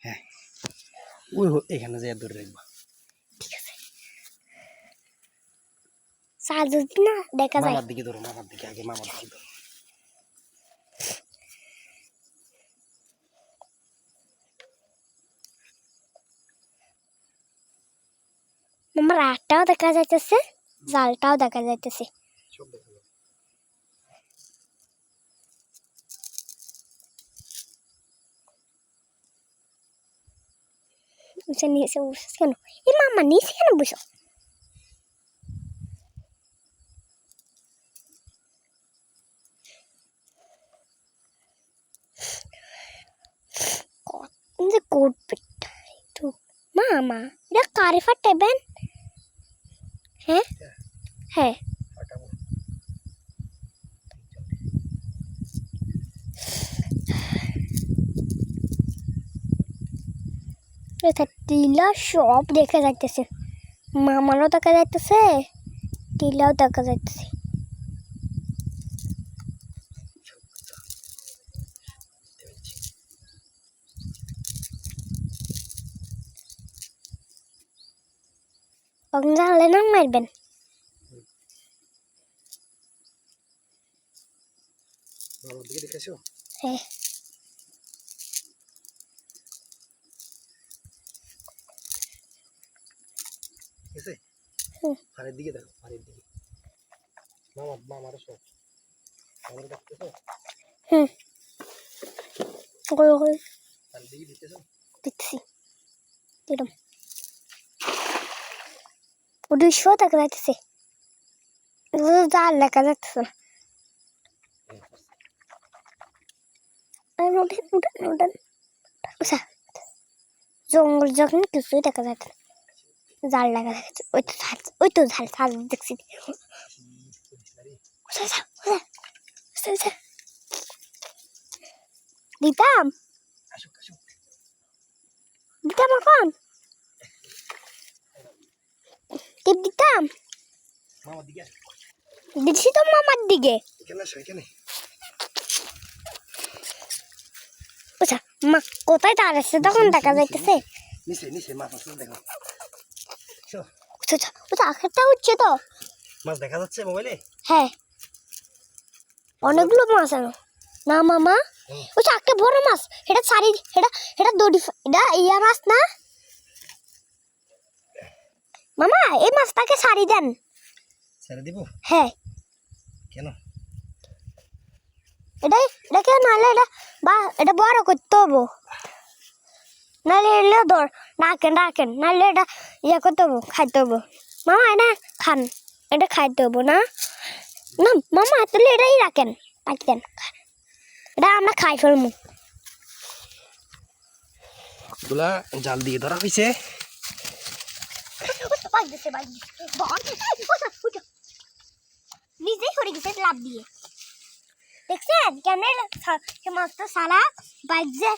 হ্যাঁ। ওই এখানে যাই দূরে রাখবা। ঠিক আছে। সাজ না? দেখা যায়। মামার দিকে ধরো মামার দিকে আগে মামার দিকে ধরো। আমার আটটাও দেখা যাইতেছে জালটাও দেখা যাইতেছে। সব দেখা। নিচে নিচে বসে কেন এই মামা নিচে কেন বসো যে করবে একটু মামা এটা কারে ফাটাইবেন হ্যাঁ হ্যাঁ এটা টিলা সব দেখা যাইতেছে। মামারও দেখা যাইতেছে টিলাও দেখা যাইতেছে। জানলে না মারবেন? দিকে দেখেছ হ্যাঁ। ঠিক আছে। ফাড়ের দিকে দেখো ফাড়ের দিকে। মামার মামারও সব মামার গোল ফাড়ের দিকে দেখতেছো। দেখছি এরম দুইশো দেখা যাইতেছে জাল দেখা যাচ্ছে না। আর উঠেন উঠেন উঠেন আচ্ছা। জঙ্গল যখন কিছুই দেখা যাচ্ছে না। জাল দেখা যাচ্ছে ওই তো ঝাল ওই তো ঝাল ঝাল দেখছি। দিতাম? দিতাম এখন? টিপ দিতাম? দিচ্ছি তো মামার দিকে। আচ্ছা মা কোথায় দাঁড়াচ্ছে তখন দেখা যাইতেছে। নিচে নিচে মাছ দেখো। আচ্ছা আচ্ছা আচ্ছা আখেরটা উঠছে তো। মাছ দেখা যাচ্ছে মোবাইলে? হ্যাঁ। অনেকগুলো মাছ আনো। না মামা। ওই একটা বড় মাছ এটা এটা এটা দড়ি এটা ইয়া মাছ না? মামা এই মাছটাকে সারি দেন। দিব? হ্যাঁ। কেন? এটাই এটাকে নাহলে এটা বা এটা বড় করতে হব। নাহলে এলে ধর ডাকেন ডাকেন নাহলে এটা ইয়ে করতে হব খাইতে হব মামা এটা খান এটা খাইতে হব না না মামা তাহলে এটাই রাখেন রাখি এটা আমরা খাই ফেলবগুলা জাল দিয়ে ধরা হয়েছে নিজেই সরে গেছে লাভ দিয়ে দেখছেন কেমন সে মাছটা সারা বাইক যে